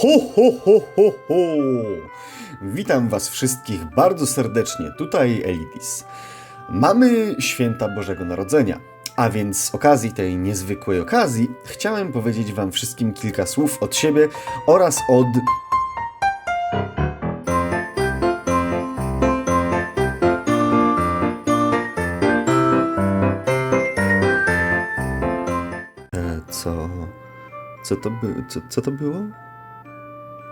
Ho, ho, ho, ho, ho! Witam Was wszystkich bardzo serdecznie, tutaj Elitis. Mamy święta Bożego Narodzenia, a więc z okazji tej niezwykłej okazji chciałem powiedzieć Wam wszystkim kilka słów od siebie oraz od E, co. To, by, co, co to było?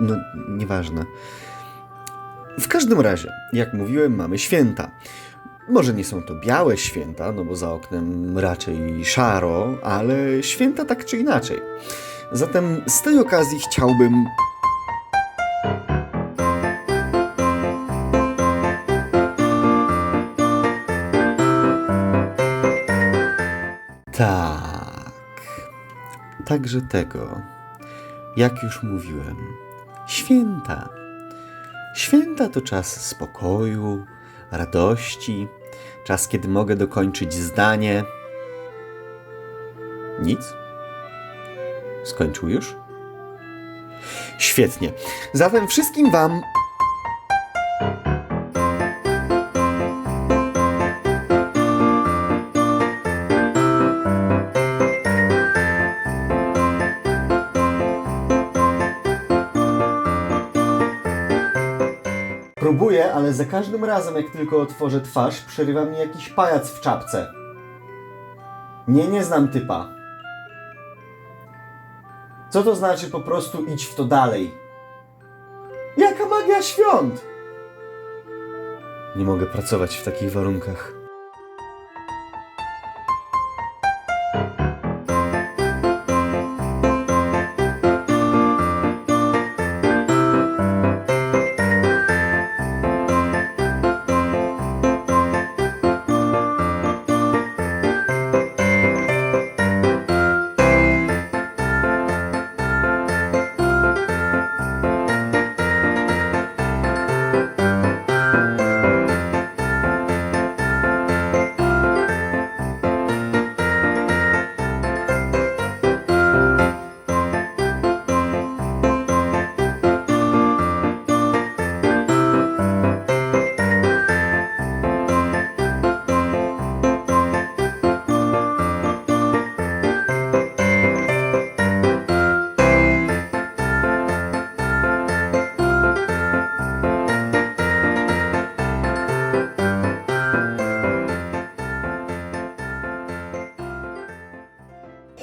No, nieważne. W każdym razie, jak mówiłem, mamy święta. Może nie są to białe święta, no bo za oknem raczej szaro, ale święta tak czy inaczej. Zatem z tej okazji chciałbym. Tak. Także tego. Jak już mówiłem, święta. Święta to czas spokoju, radości, czas, kiedy mogę dokończyć zdanie. Nic? Skończył już? Świetnie. Zatem wszystkim Wam. Próbuję, ale za każdym razem, jak tylko otworzę twarz, przerywa mi jakiś pajac w czapce. Nie, nie znam typa. Co to znaczy po prostu idź w to dalej? Jaka magia świąt? Nie mogę pracować w takich warunkach.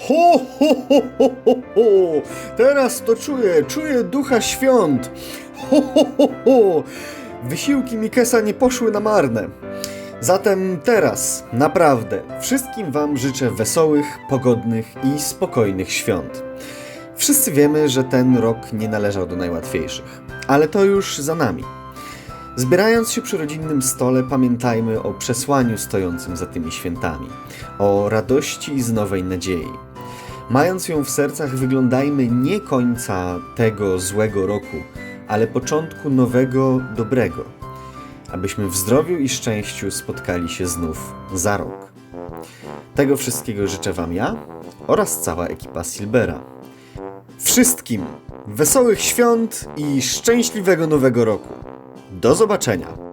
Ho, ho, ho, ho, ho, ho! Teraz to czuję, czuję ducha świąt. Ho, ho, ho, ho! Wysiłki Mikesa nie poszły na marne. Zatem teraz, naprawdę, wszystkim Wam życzę wesołych, pogodnych i spokojnych świąt. Wszyscy wiemy, że ten rok nie należał do najłatwiejszych, ale to już za nami. Zbierając się przy rodzinnym stole, pamiętajmy o przesłaniu stojącym za tymi świętami, o radości z nowej nadziei. Mając ją w sercach, wyglądajmy nie końca tego złego roku, ale początku nowego, dobrego, abyśmy w zdrowiu i szczęściu spotkali się znów za rok. Tego wszystkiego życzę Wam ja oraz cała ekipa Silbera. Wszystkim wesołych świąt i szczęśliwego nowego roku. Do zobaczenia.